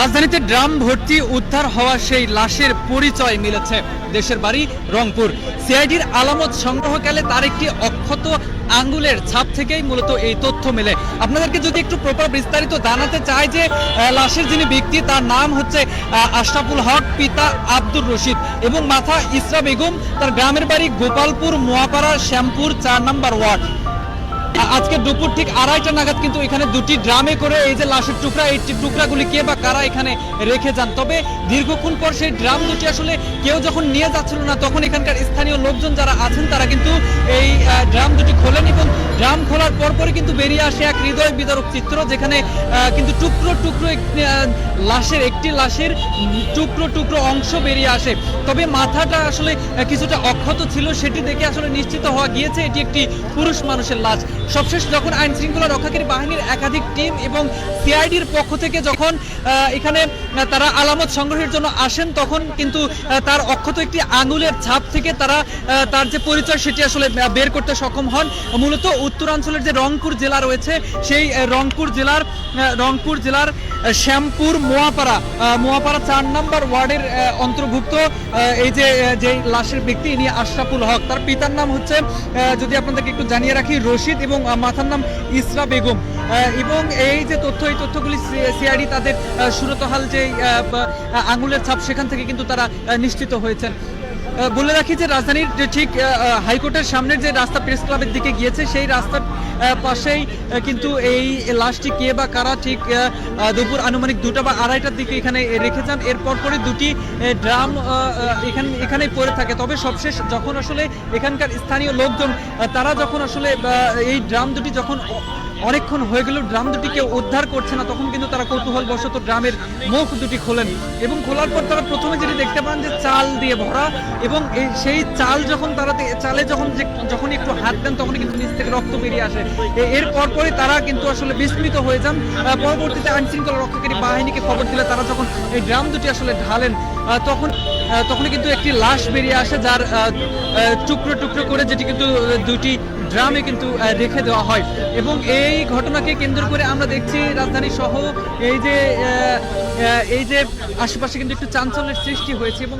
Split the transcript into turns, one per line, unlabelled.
রাজধানীতে ড্রাম ভর্তি উদ্ধার হওয়া সেই লাশের পরিচয় মিলেছে দেশের বাড়ি রংপুর। সিআইডির আলামত সংগ্রহকালে তার একটি অক্ষত আঙ্গুলের ছাপ থেকেই মূলত এই তথ্য মেলে। আপনাদেরকে যদি একটু প্রপার বিস্তারিত জানাতে চাই যে লাশের যিনি ব্যক্তি, তার নাম হচ্ছে আশরাফুল হক, পিতা আব্দুর রশিদ এবং মাথা ইসরা বেগম। তার গ্রামের বাড়ি গোপালপুর, মোয়াপাড়া, শ্যামপুর, চার নম্বর ওয়ার্ড। আজকে দুপুর ঠিক আড়াইটা নাগাদ কিন্তু এখানে দুটি ড্রামে করে এই যে লাশের টুকরা, এই টুকরা টুকরাগুলি কে বা কারা এখানে রেখে যান? তবে দীর্ঘক্ষণ পর সেই ড্রাম দুটি আসলে কেউ যখন নিয়ে যাচ্ছিল না, তখন এখানকার স্থানীয় লোকজন যারা আছেন, তারা কিন্তু এই ড্রাম দুটি খোলেন এবং ড্রাম খোলার পরপরই কিন্তু বেরিয়ে আসে এক হৃদয় বিদারক চিত্র যেখানে কিন্তু টুকরো টুকরো লাশের, একটি লাশের টুকরো টুকরো অংশ বেরিয়ে আসে। তবে মাথাটা আসলে কিছুটা অক্ষত ছিল, সেটি দেখে আসলে নিশ্চিত হওয়া গিয়েছে এটি একটি পুরুষ মানুষের লাশ। সবশেষ যখন আইন শৃঙ্খলা রক্ষাকারী বাহিনীর একাধিক টিম এবং সিআইডির পক্ষ থেকে যখন এখানে তারা আলামত সংগ্রহের জন্য আসেন, তখন কিন্তু তার অক্ষত একটি আঙুলের ছাপ থেকে তারা তার যে পরিচয় সেটি আসলে বের করতে সক্ষম হন। মূলত উত্তরাঞ্চলের যে রংপুর জেলা রয়েছে, সেই রংপুর জেলার রংপুর জেলার শ্যামপুর মোয়াপাড়া মোয়াপাড়া চার নম্বর ওয়ার্ডের অন্তর্ভুক্ত এই যে যে লাশের ব্যক্তি, ইনি আশরাফুল হক। তার পিতার নাম হচ্ছে যদি আপনাদেরকে একটু জানিয়ে রাখি, রশিদ এবং মাথার নাম ইসরা বেগম। এবং এই যে তথ্য, এই তথ্যগুলি সিআইডি তাদের সুরতহাল যে আঙুলের ছাপ, সেখান থেকে কিন্তু তারা নিশ্চিত হয়েছেন। বলে রাখি যে রাজধানীর ঠিক হাইকোর্টের সামনের যে রাস্তা প্রেস ক্লাবের দিকে গিয়েছে, সেই রাস্তার পাশেই কিন্তু এই লাশটি কে বা কারা ঠিক দুপুর আনুমানিক দুটা বা আড়াইটার দিকে এখানে রেখে যান। এরপর পরে দুটি ড্রাম এখানে, এখানেই পড়ে থাকে। তবে সবশেষ যখন আসলে এখানকার স্থানীয় লোকজন তারা যখন আসলে এই ড্রাম দুটি যখন অনেকক্ষণ হয়ে গেল, ড্রাম দুটিকে উদ্ধার করছে না, তখন কিন্তু তারা কৌতূহল বশত ড্রামের মুখ দুটি খোলেন এবং খোলার পর তারা প্রথমে যেটি দেখতে পান যে চাল দিয়ে ভরা এবং সেই চাল যখন তারা চালে যখন যে যখন একটু হাত দেন তখন কিন্তু নিচ থেকে রক্ত বেরিয়ে আসে। এর পরপরই তারা কিন্তু আসলে বিস্মিত হয়ে যান। পরবর্তীতে আইন শৃঙ্খলা রক্ষাকারী বাহিনীকে খবর দিলে তারা যখন এই ড্রাম দুটি আসলে ঢালেন তখন তখনই কিন্তু একটি লাশ বেরিয়ে আসে, যার টুকরো টুকরো করে যেটি কিন্তু দুটি ড্রামে কিন্তু রেখে দেওয়া হয়। এবং এই ঘটনাকে কেন্দ্র করে আমরা দেখছি রাজধানী সহ এই যে এই যে আশেপাশে কিন্তু একটু চাঞ্চল্যের সৃষ্টি হয়েছে এবং